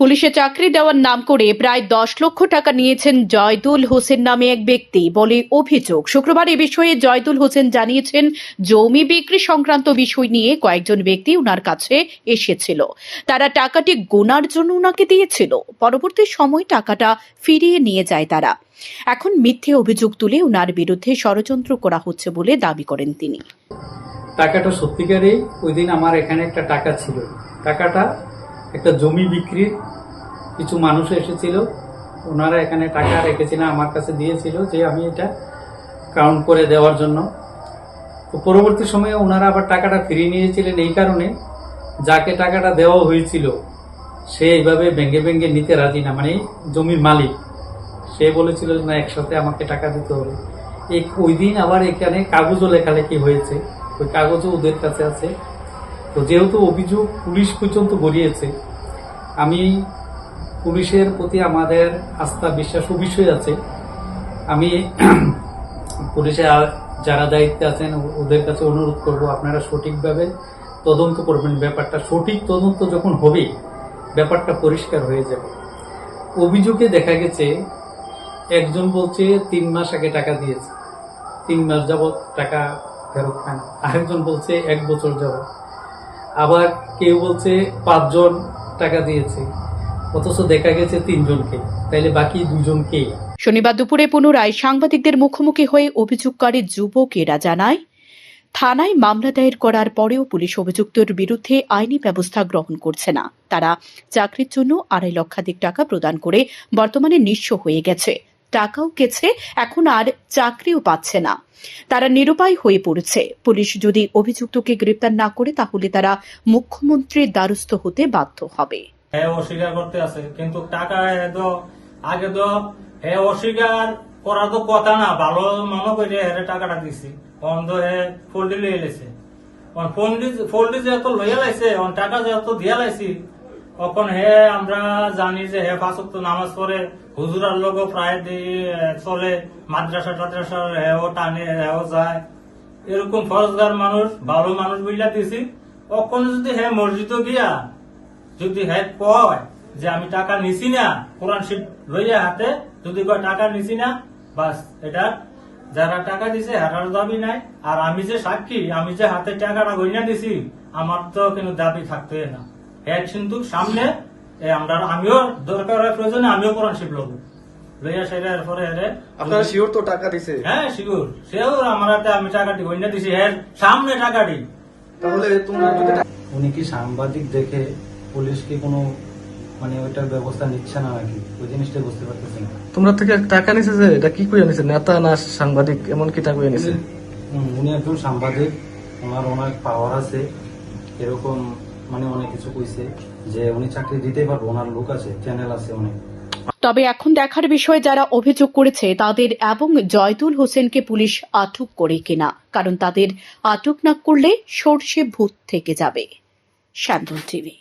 পুলিশে চাকরি দেওয়ার নাম করে প্রায় দশ লক্ষ টাকা নিয়েছেন জয়দুল হোসেন নামে এক ব্যক্তি বলে অভিযোগ। শুক্রবার এ বিষয়ে জয়দুল হোসেন জানিয়েছেন, জমি বিক্রি সংক্রান্ত বিষয় নিয়ে কয়েকজন ব্যক্তি ওনার কাছে এসেছিল। তারা টাকাটি গোনার জন্য ওনাকে দিয়েছিল। পরবর্তী সময় টাকাটা ফিরিয়ে নিয়ে যায় তারা। এখন মিথ্যে অভিযোগ তুলে ওনার বিরুদ্ধে ষড়যন্ত্র করা হচ্ছে বলে দাবি করেন তিনি। টাকাটা সত্যিকারেই ওই দিন আমার এখানে একটা টাকা ছিল। টাকাটা একটা জমি বিক্রির কিছু মানুষ এসেছিল। ওনারা এখানে টাকা রেখেছিলেন আমার কাছে দিয়েছিল যে আমি এটা কাউন্ট করে দেওয়ার জন্য। তো পরবর্তী সময়ে ওনারা আবার টাকাটা ফিরিয়ে নিয়েছিলেন এই কারণে। যাকে টাকাটা দেওয়া হয়েছিল, সে এইভাবে ভেঙ্গে ভেঙ্গে নিতে রাজি না। মানে জমির মালিক, সে বলেছিল না, একসাথে আমাকে টাকা দিতে হবে। এই ওই দিন আবার এখানে কাগজও লেখালেখি হয়েছে। ওই কাগজও ওদের কাছে আছে। তো যেহেতু অভিযোগ পুলিশ পর্যন্ত গড়িয়েছে আমি পুলিশের প্রতি আমাদের আস্থা, বিশ্বাস অবশ্যই আছে। আমি পুলিশে যারা দায়িত্বে আছেন ওদের কাছে অনুরোধ করব, আপনারা সঠিকভাবে তদন্ত করবেন। ব্যাপারটা সঠিক তদন্ত যখন হবে, ব্যাপারটা পরিষ্কার হয়ে যাবে। অভিযোগে দেখা গেছে, একজন বলছে, তিন মাস আগে টাকা দিয়েছে। তিন মাস যাবৎ টাকা ফেরত পান আরেকজন বলছে, এক বছর যাবৎ। আবার কেউ বলছে, পাঁচজন টাকা দিয়েছে। অথচ দেখা গেছে তিনজনকে। তাইলে বাকি দুজনকে শনিবার দুপুরে পুনরায় সাংবাদিকদের মুখোমুখি হয়ে অভিযোগকারী যুবকেরা জানায়, থানায় মামলা দায়ের করার পরেও পুলিশ অভিযুক্তের বিরুদ্ধে আইনি ব্যবস্থা গ্রহণ করছে না। তারা চাকরির জন্য আড়াই লক্ষাধিক টাকা প্রদান করে বর্তমানে নিঃস্ব হয়ে গেছে। টাকাও গেছে, এখন আর চাকরিও পাচ্ছে না। তারা নিরুপায় হয়ে পড়েছে। পুলিশ যদি অভিযুক্তকে গ্রেপ্তার না করে, তাহলে তারা মুখ্যমন্ত্রীর দ্বারস্থ হতে বাধ্য হবে। হ্যাঁ অস্বীকার করতে আছে। কিন্তু টাকা তো, আগে তো হ্যাঁ অস্বীকার করার তো কথা না। ভালো মনে করে হ্যাঁ টাকাটা দিছি। অন তো হ্যাঁ ফোল্ডি অন ফোল্ডি ফোল্ডি যেহেতু লইয়া লাইছে। টাকা যেহেতু দিয়া লাইছি তখন হে আমরা জানি যে হে পাঁচ নামাজ পড়ে হুজুরার লোক প্রায় চলে, মাদ্রাসা টাদ্রাসা হেও টানে হেও যায়। এরকম ফরজগার মানুষ, ভালো মানুষ বুঝলা দিছি তখন যদি হে মসজিদে গিয়া, যদি হে কয় যে আমি টাকা নিছি না, কোরআন শিট লইয়া হাতে, যদি কয় টাকা নিছি না, বাস এটা যারা টাকা দিছে, হারার দাবি নাই। আর আমি যে সাক্ষী, আমি যে হাতে টাকাটা গইনা দিছি, আমার তো কিন্তু দাবি থাকতে না। হ্যাঁ কিন্তু সামনে আমরা আমিও দরকার হয় প্রয়োজনে আমিও কোরআন শিট লব লইয়া সেটা এরপরে হেরে আপনারা শিওর তো টাকা দিছে? হ্যাঁ সেও আমার হাতে আমি টাকাটি গইনা দিছি হ্যাঁ সামনে টাকাটি। তাহলে তোমরা উনি কি সাংবাদিক দেখে পুলিশ কি কোনো মানে ওইটার ব্যবস্থা নিচ্ছে না নাকি? ওই জিনিসটা বুঝতে পারতেছি না। তোমরা থেকে টাকা নিছে যে এটা কি করে নিছে? নেতা না সাংবাদিক এমন কি টাকা নিছে? হুম, উনি একজন সাংবাদিক ওনার অনেক পাওয়ার আছে এরকম মানে অনেক কিছু কইছে যে উনি চাকরি দিতে পারব, ওনার লোক আছে চ্যানেল আছে অনেক। তবে এখন দেখার বিষয়ে, যারা অভিযোগ করেছে, তাদের এবং জয়দুল হোসেনকে পুলিশ আটক করে কিনা, কারণ তাদের আটক না করলে সর্ষে ভূত থেকে যাবে। শ্যান্ডল টিভি।